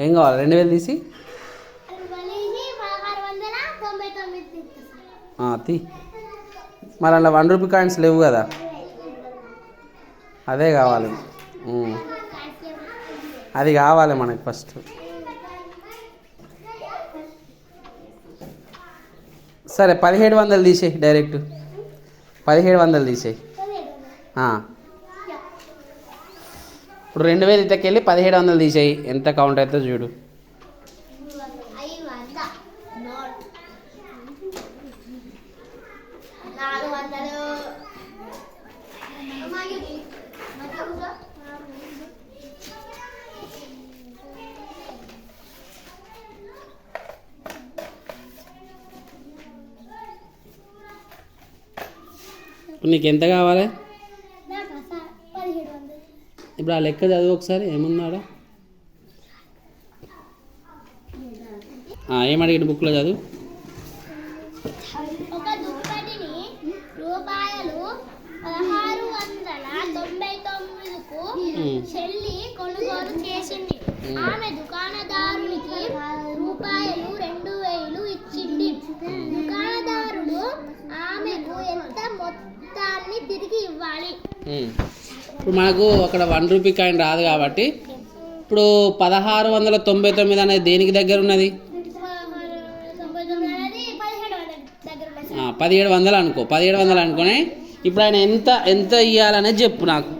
ఏం కావాలి? రెండు వేలు తీసి? తీ. మరి అలా వన్ రూపీ కాయిన్స్ లేవు కదా? అదే కావాలి. అది కావాలి మనకి ఫస్ట్. సరే పదిహేడు వందలు తీసేయి డైరెక్ట్. పదిహేడు వందలు తీసేయి. ఇప్పుడు రెండు వేలు ఇతకెళ్ళి పదిహేడు వందలు తీసేయి. ఎంత కౌంట్ అవుతుందో చూడు. నీకు ఎంత కావాలి నాకు సార్ పదిహేడు వందలు ఇప్పుడు ఆ లెక్క చదువు ఒకసారి ఏమున్నాడా ఏమడిగిన బుక్లో చదువు ఒక దుప్పటిని రూపాయలు పదహారు వందల తొంభై తొమ్మిదికు ఉమ్. చెల్లి కొనుగోలు చేసింది. ఆమె ఆమెకు ఎంత మొత్తాన్ని తిరిగి ఇవ్వాలి? ఉమ్. ఇప్పుడు మనకు అక్కడ వన్ రూపీ కాయిన్ రాదు కాబట్టి ఇప్పుడు పదహారు వందల తొంభై తొమ్మిది అనేది దేనికి దగ్గర ఉన్నది? పదిహేడు వందల అనుకో పదిహేడు వందలు అనుకొని ఇప్పుడు ఆయన ఎంత ఎంత ఇవ్వాలనేది చెప్పు నాకు.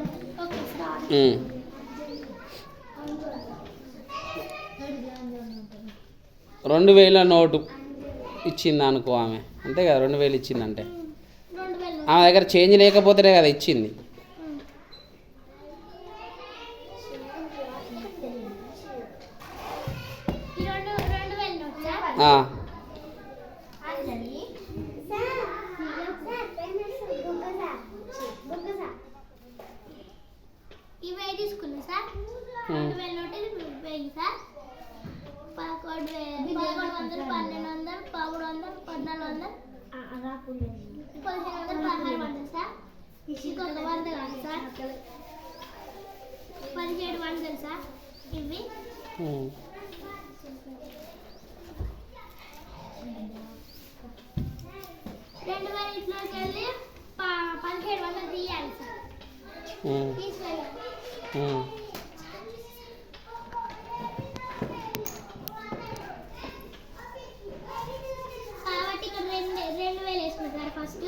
రెండు వేల నోటు. ఇచ్చింది అనుకో ఆమె. అంతే కదా రెండు వేలు ఇచ్చిందంటే. ఆమె దగ్గర చేంజ్ లేకపోతేనే కదా ఇచ్చింది. పదకొండు పన్నెండు పదమూడు వందలు పద్నాలుగు వందలు. పదిహేను వందలు పదహారు వందలు సార్. ఇంకొక వంద కాదు సార్. పదిహేడు వందలు సార్. ఇవి. రెండు వేల ఇంట్లోకి వెళ్ళి ప- పదిహేడు వందలు తీయాలి సార్. తీసుకెళ్ళాలి ఉమ్. కాబట్టి ఇక్కడ రెండు రెండు వేలు వేసుకున్నా సార్ ఫస్ట్.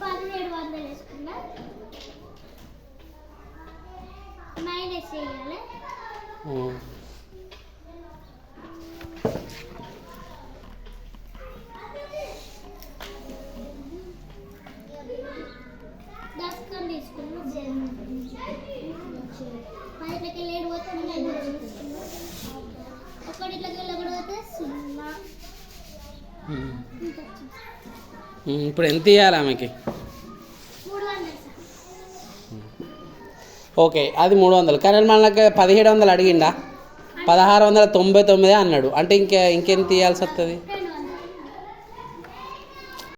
పదిహేడు వందలు వేసుకున్నా మైనస్ చేయాలి. ఉమ్. దశకం తీసుకున్నా పదిట్లకి ఏడు పోతే ఇప్పుడు ఎంత ఇవ్వాలి ఆమెకి? ఓకే అది మూడు వందలు. కానీ మనకి పదిహేడు వందలు అడిగిండా? పదహారు వందల తొంభై తొమ్మిది అన్నాడు. అంటే ఇంకా ఇంకెంత ఇవ్వాల్సి వస్తుంది